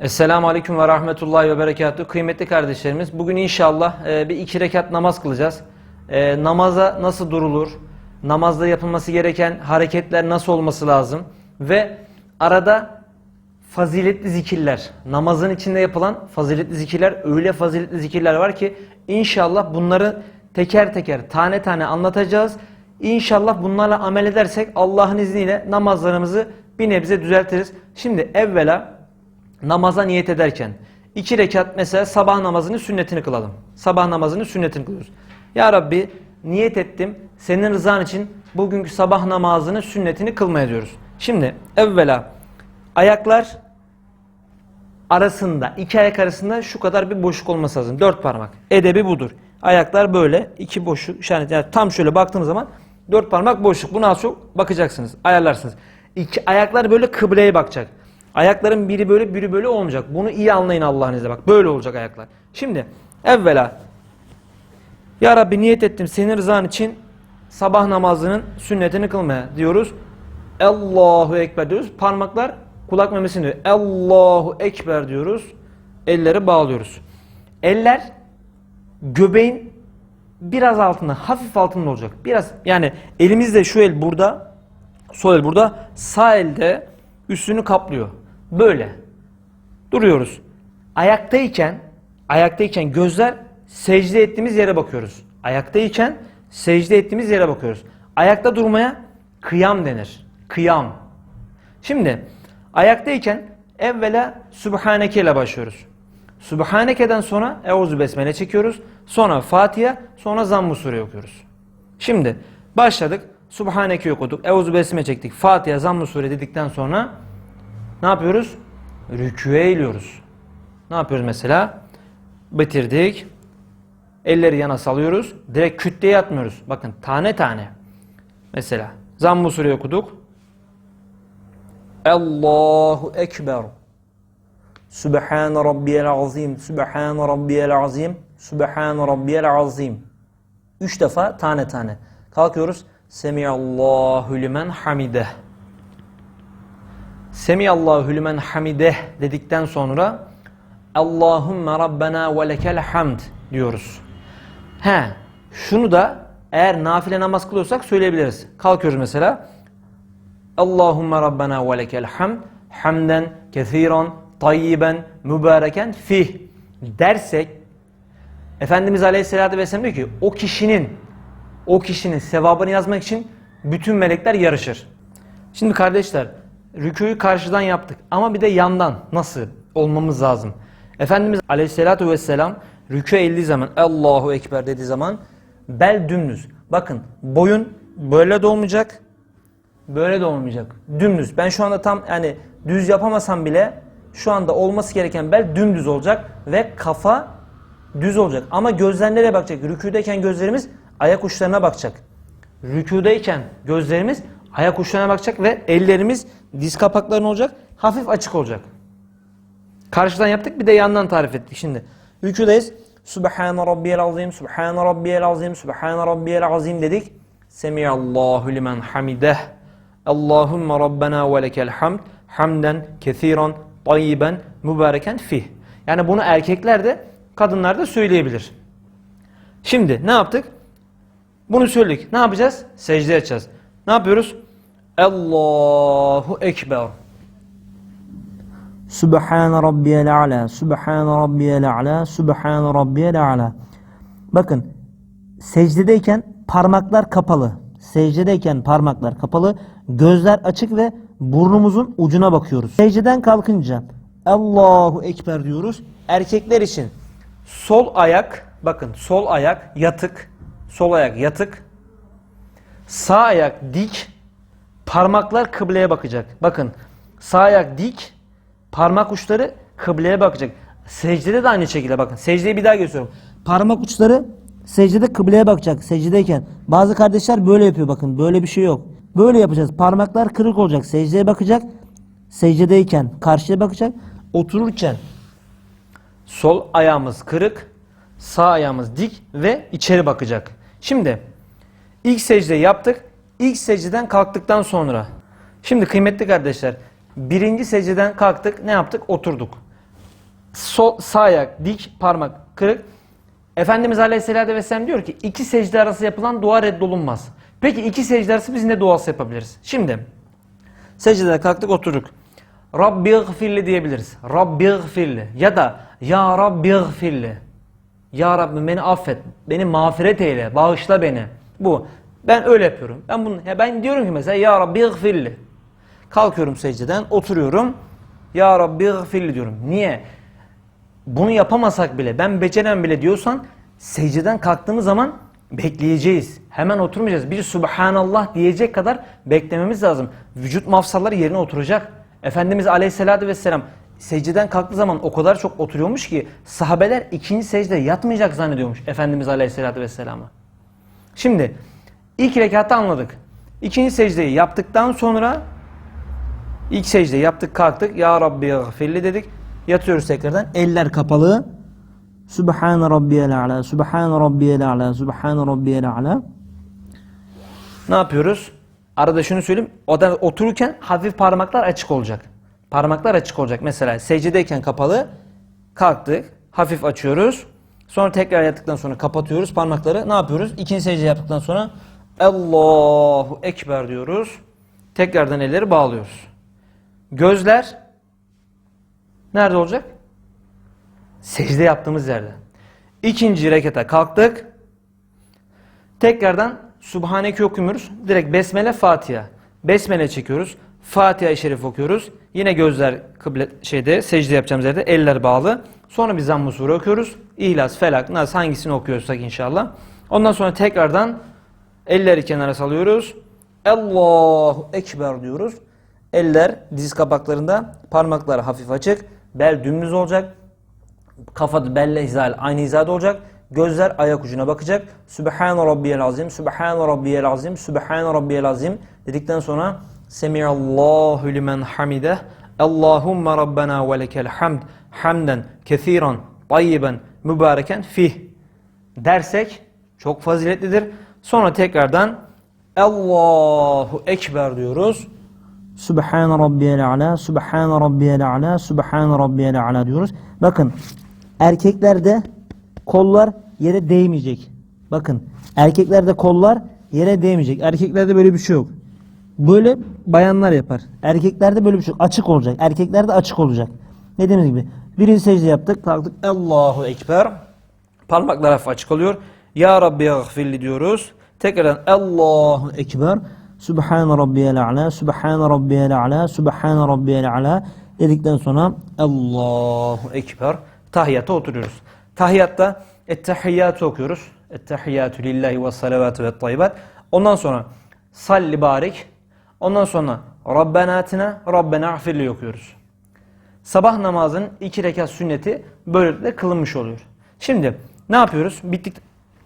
Esselamu Aleyküm ve Rahmetullahi ve Berekatuhu. Kıymetli kardeşlerimiz, bugün inşallah e, bir iki rekat namaz kılacağız. E, namaza nasıl durulur? Namazda yapılması gereken hareketler nasıl olması lazım? Ve arada faziletli zikirler, namazın içinde yapılan faziletli zikirler, öyle faziletli zikirler var ki inşallah bunları teker teker, tane tane anlatacağız. İnşallah bunlarla amel edersek Allah'ın izniyle namazlarımızı bir nebze düzeltiriz. Şimdi evvela namaza niyet ederken iki rekat mesela sabah namazının sünnetini kılalım. Sabah namazının sünnetini kılıyoruz. Ya Rabbi niyet ettim senin rızan için bugünkü sabah namazının sünnetini kılmaya diyoruz. Şimdi evvela ayaklar arasında iki ayak arasında şu kadar bir boşluk olması lazım. Dört parmak. Edebi budur. Ayaklar böyle iki boşluk yani tam şöyle baktığınız zaman dört parmak boşluk. Buna az çok bakacaksınız. Ayarlarsınız. İki, ayaklar böyle kıbleye bakacak. Ayakların biri böyle biri böyle olmayacak. Bunu iyi anlayın Allah'ın izniyle bak. Böyle olacak ayaklar. Şimdi evvela Ya Rabbi niyet ettim senin rızan için sabah namazının sünnetini kılmaya diyoruz. Allahu Ekber diyoruz. Parmaklar kulak memesini diyor. Allahu Ekber diyoruz. Elleri bağlıyoruz. Eller göbeğin biraz altında, hafif altında olacak. Biraz yani elimizde şu el burada, sol el burada, sağ elde üstünü kaplıyor. Böyle. Duruyoruz. Ayaktayken, ayaktayken gözler secde ettiğimiz yere bakıyoruz. Ayaktayken secde ettiğimiz yere bakıyoruz. Ayakta durmaya kıyam denir. Kıyam. Şimdi ayaktayken evvela Sübhaneke ile başlıyoruz. Sübhaneke'den sonra Euzu Besmele çekiyoruz. Sonra Fatiha, sonra Zamm-ı Sure okuyoruz. Şimdi başladık. Subhaneke okuduk. Euzu Besmele çektik. Fatiha, Zamm-ı Sure dedikten sonra ne yapıyoruz? Rüküye eğiliyoruz. Ne yapıyoruz mesela? Bitirdik. Elleri yana salıyoruz. Direkt kütleye atmıyoruz. Bakın tane tane. Mesela Zamm-ı Sure okuduk. Allahu Ekber. Sübhane Rabbiyel Azim. Sübhane Rabbiyel Azim. Sübhane Rabbiyel Azim. Üç defa tane tane. Kalkıyoruz. Semiyallahu limen hamideh. Semiyallahu limen hamideh dedikten sonra Allahümme Rabbena ve lekel hamd diyoruz. He, şunu da eğer nafile namaz kılıyorsak söyleyebiliriz. Kalkıyoruz mesela. Allahümme Rabbena ve lekel hamd hamden kethiran tayyiben mübareken fih dersek Efendimiz Aleyhisselatü Vesselam diyor ki o kişinin o kişinin sevabını yazmak için bütün melekler yarışır. Şimdi kardeşler rüküyü karşıdan yaptık ama bir de yandan nasıl olmamız lazım. Efendimiz Aleyhisselatü Vesselam rükü eğildiği zaman Allahu Ekber dediği zaman bel dümdüz. Bakın boyun böyle de olmayacak böyle de olmayacak. Dümdüz. Ben şu anda tam yani düz yapamasam bile şu anda olması gereken bel dümdüz olacak ve kafa düz olacak. Ama gözler nereye bakacak? Rüküdeyken gözlerimiz ayak uçlarına bakacak. Rüküdeyken gözlerimiz ayak uçlarına bakacak ve ellerimiz diz kapaklarına olacak. Hafif açık olacak. Karşıdan yaptık bir de yandan tarif ettik şimdi. Rüküdeyiz. Subhane rabbiyel azim, subhane rabbiyel azim, subhane rabbiyel azim dedik. Semiyallahu limen hamideh. Allahümme rabbena ve lekel hamd. Hamden kethiran tayyiben mübareken fih. Yani bunu erkekler de kadınlar da söyleyebilir. Şimdi ne yaptık? Bunu söyledik. Ne yapacağız? Secde edeceğiz. Ne yapıyoruz? Allahu Ekber. Sübhane rabbiyel a'la, Sübhane rabbiyel a'la, Sübhane rabbiyel a'la. Bakın secdedeyken parmaklar kapalı. Secdedeyken parmaklar kapalı, gözler açık ve burnumuzun ucuna bakıyoruz. Secdeden kalkınca Allahu Ekber diyoruz. Erkekler için sol ayak, bakın sol ayak yatık, sol ayak yatık, sağ ayak dik, parmaklar kıbleye bakacak. Bakın sağ ayak dik, parmak uçları kıbleye bakacak. Secdede de aynı şekilde bakın. Secdeyi bir daha gösteriyorum. Parmak uçları secdede kıbleye bakacak secdedeyken. Bazı kardeşler böyle yapıyor bakın. Böyle bir şey yok. Böyle yapacağız. Parmaklar kırık olacak. Secdeye bakacak. Secdedeyken karşıya bakacak. Otururken sol ayağımız kırık, sağ ayağımız dik ve içeri bakacak. Şimdi ilk secdeyi yaptık. İlk secdeden kalktıktan sonra. Şimdi kıymetli kardeşler birinci secdeden kalktık ne yaptık? Oturduk. Sol, sağ ayak dik, parmak kırık. Efendimiz Aleyhisselatü Vesselam diyor ki iki secde arası yapılan dua reddolunmaz. Peki iki secde arası biz ne duası yapabiliriz? Şimdi secdede kalktık oturduk. Rabbi gfirli diyebiliriz. Rabbi gfirli ya da Ya Rabbi gfirli. Ya Rabbi beni affet, beni mağfiret eyle, bağışla beni. Bu. Ben öyle yapıyorum. Ben bunu ya ben diyorum ki mesela Ya Rabbi gfirli. Kalkıyorum secdeden, oturuyorum. Ya Rabbi gfirli diyorum. Niye? Bunu yapamasak bile, ben becerem bile diyorsan secdeden kalktığımız zaman bekleyeceğiz. Hemen oturmayacağız. Bir Subhanallah diyecek kadar beklememiz lazım. Vücut mafsalları yerine oturacak. Efendimiz Aleyhisselatü Vesselam secdeden kalktığı zaman o kadar çok oturuyormuş ki sahabeler ikinci secde yatmayacak zannediyormuş Efendimiz Aleyhisselatü Vesselam'a. Şimdi ilk rekatta anladık. İkinci secdeyi yaptıktan sonra ilk secdeyi yaptık kalktık. Ya Rabbi gafirli dedik. Yatıyoruz tekrardan. Eller kapalı. Subhan rabbiyel a'la. Subhan rabbiyel a'la. Subhan rabbiyel a'la. Ne yapıyoruz? Arada şunu söyleyeyim. Otururken hafif parmaklar açık olacak. Parmaklar açık olacak. Mesela secdedeyken kapalı. Kalktık. Hafif açıyoruz. Sonra tekrar yattıktan sonra kapatıyoruz parmakları. Ne yapıyoruz? İkinci secde yaptıktan sonra Allahu Ekber diyoruz. Tekrardan elleri bağlıyoruz. Gözler nerede olacak? Secde yaptığımız yerde. İkinci rekata kalktık. Tekrardan Subhaneke okumuyoruz. Direkt Besmele Fatiha. Besmele çekiyoruz. Fatiha-i Şerif okuyoruz. Yine gözler kıble şeyde secde yapacağımız yerde eller bağlı. Sonra bir zamm-ı sure okuyoruz. İhlas, Felak, Nas hangisini okuyorsak inşallah. Ondan sonra tekrardan elleri kenara salıyoruz. Allahu Ekber diyoruz. Eller diz kapaklarında, parmaklar hafif açık, bel dümdüz olacak. Kafa belle hizal aynı hizada olacak. Gözler ayak ucuna bakacak. Sübhane rabbiyel azim, Sübhane rabbiyel azim, Sübhane rabbiyel azim dedikten sonra Semiallahu limen hamideh. Allahumma rabbena ve lekel hamd. Hamden kethiran, tayyiben, mübareken fih. Dersek çok faziletlidir. Sonra tekrardan Allahu Ekber diyoruz. Subhan rabbiyel a'la. Subhan rabbiyel a'la. Subhan rabbiyel a'la diyoruz. Bakın erkeklerde kollar yere değmeyecek. Bakın erkeklerde kollar yere değmeyecek. Erkeklerde böyle bir şey yok. Böyle bayanlar yapar. Erkeklerde böyle bir şey. Açık olacak. Erkeklerde açık olacak. Dediğimiz gibi. Birinci secde yaptık. Kalktık. Allahu Ekber. Parmaklar hafif açık oluyor. Ya Rabbi gafirli diyoruz. Tekrardan Allahu Ekber. Subhan rabbiyel a'la. Subhan rabbiyel a'la. Subhan rabbiyel a'la dedikten sonra Allahu Ekber. Tahiyyata oturuyoruz. Tahiyyatta Ettehiyyatı okuyoruz. Ettehiyyatü lillahi ve salavatü ve tayyibat. Ondan sonra Salli barik. Ondan sonra Rabbena atina, Rabbena afirli okuyoruz. Sabah namazının iki rekat sünneti böylelikle kılınmış oluyor. Şimdi ne yapıyoruz? Bittik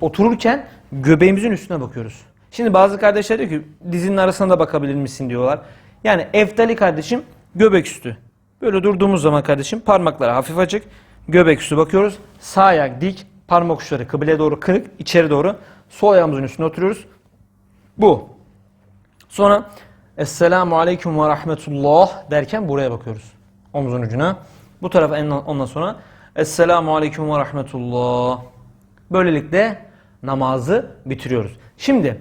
otururken göbeğimizin üstüne bakıyoruz. Şimdi bazı kardeşler diyor ki dizinin arasına da bakabilir misin diyorlar. Yani eftali kardeşim göbek üstü. Böyle durduğumuz zaman kardeşim parmaklar hafif açık. Göbek üstü bakıyoruz. Sağ ayak dik. Parmak uçları kıbleye doğru kırık. içeri doğru. Sol ayağımızın üstüne oturuyoruz. Bu. Sonra Esselamu Aleyküm ve Rahmetullah derken buraya bakıyoruz. Omzun ucuna. Bu tarafa ondan sonra Esselamu Aleyküm ve Rahmetullah. Böylelikle namazı bitiriyoruz. Şimdi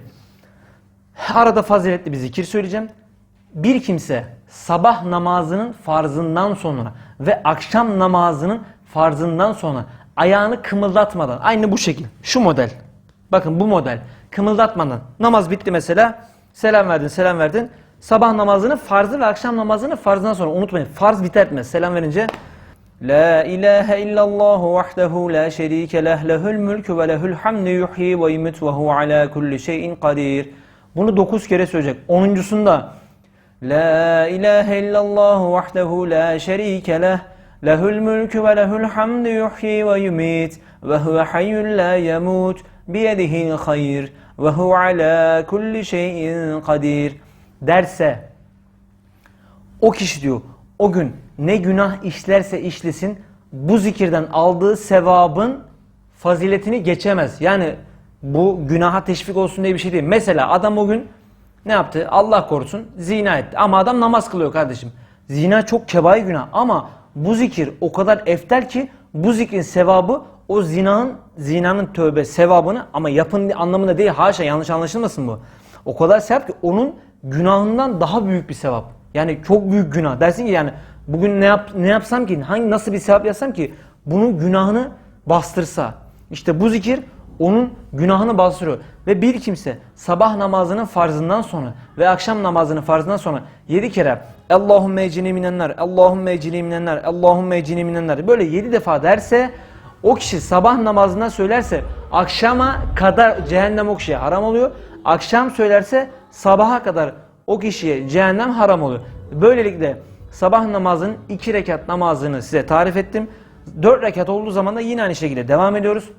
arada faziletli bir zikir söyleyeceğim. Bir kimse sabah namazının farzından sonra ve akşam namazının farzından sonra ayağını kımıldatmadan aynı bu şekil şu model bakın bu model kımıldatmadan namaz bitti mesela selam verdin selam verdin sabah namazını farzı ve akşam namazını farzından sonra unutmayın farz biter etmez selam verince La ilahe illallah vahdehu la şerike leh lehül mülkü ve lehül hamdü yuhyi ve yumit ve hu ala kulli şeyin kadir. Bunu dokuz kere söyleyecek. Onuncusunda La ilahe illallah vahdehu la şerike leh lehül mülkü ve lehül hamdü yuhyi ve yumit ve huve hayyun la yemut biyedihil hayr ve hu ala kulli şeyin kadir derse o kişi diyor o gün ne günah işlerse işlesin bu zikirden aldığı sevabın faziletini geçemez. Yani bu günaha teşvik olsun diye bir şey değil. Mesela adam o gün ne yaptı? Allah korusun zina etti. Ama adam namaz kılıyor kardeşim. Zina çok kebair günah ama bu zikir o kadar eftel ki bu zikrin sevabı o zinanın zinanın tövbe sevabını ama yapın anlamında değil haşa yanlış anlaşılmasın bu. O kadar sevap ki onun günahından daha büyük bir sevap. Yani çok büyük günah. Dersin ki yani bugün ne yap ne yapsam ki hangi nasıl bir sevap yapsam ki bunun günahını bastırsa. İşte bu zikir onun günahını bastırıyor. Ve bir kimse sabah namazının farzından sonra ve akşam namazının farzından sonra 7 kere Allahümme ecini minenler, Allahümme ecini minenler, Allahümme ecini minenler böyle 7 defa derse o kişi sabah namazında söylerse akşama kadar cehennem o kişiye haram oluyor. Akşam söylerse sabaha kadar o kişiye cehennem haram oluyor. Böylelikle sabah namazının 2 rekat namazını size tarif ettim. 4 rekat olduğu zaman da yine aynı şekilde devam ediyoruz.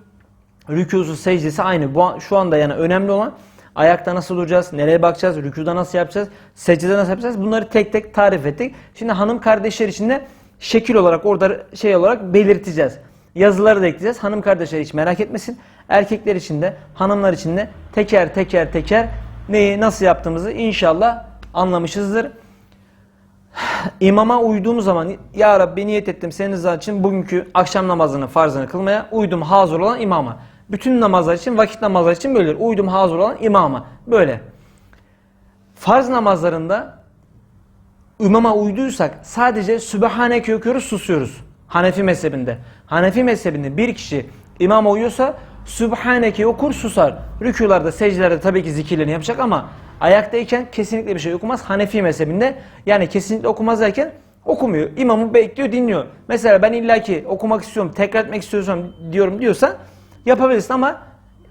Rükûsu secdesi aynı. Bu şu anda yani önemli olan ayakta nasıl duracağız, nereye bakacağız, rükuda nasıl yapacağız, secdede nasıl yapacağız bunları tek tek tarif ettik. Şimdi hanım kardeşler için de şekil olarak orada şey olarak belirteceğiz. Yazıları da ekleyeceğiz. Hanım kardeşler hiç merak etmesin. Erkekler için de hanımlar için de teker teker teker neyi nasıl yaptığımızı inşallah anlamışızdır. İmama uyduğum zaman ya Rabbi niyet ettim senin rızan için bugünkü akşam namazını farzını kılmaya uydum hazır olan imama. Bütün namazlar için vakit namazlar için böyle uydum hazır olan imama. Böyle. Farz namazlarında imama uyduysak sadece Sübhaneke okuyoruz susuyoruz. Hanefi mezhebinde. Hanefi mezhebinde bir kişi imama uyuyorsa Sübhaneke okur susar. Rükülarda secdelerde tabii ki zikirlerini yapacak ama ayaktayken kesinlikle bir şey okumaz. Hanefi mezhebinde yani kesinlikle okumaz derken okumuyor. İmamı bekliyor dinliyor. Mesela ben illaki okumak istiyorum tekrar etmek istiyorsam diyorum diyorsan yapabilirsin ama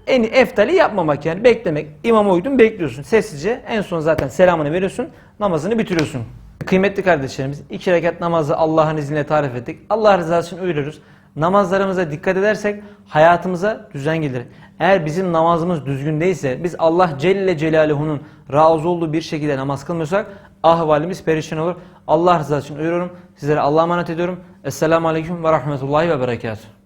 en eftali yapmamak yani beklemek. İmama uydun bekliyorsun sessizce en son zaten selamını veriyorsun namazını bitiriyorsun. Kıymetli kardeşlerimiz iki rekat namazı Allah'ın izniyle tarif ettik. Allah rızası için uyuyoruz. Namazlarımıza dikkat edersek hayatımıza düzen gelir. Eğer bizim namazımız düzgün değilse biz Allah Celle Celaluhu'nun razı olduğu bir şekilde namaz kılmıyorsak ahvalimiz perişan olur. Allah rızası için uyuyorum. Sizlere Allah'a emanet ediyorum. Esselamu Aleyküm ve Rahmetullahi ve Berekatuhu.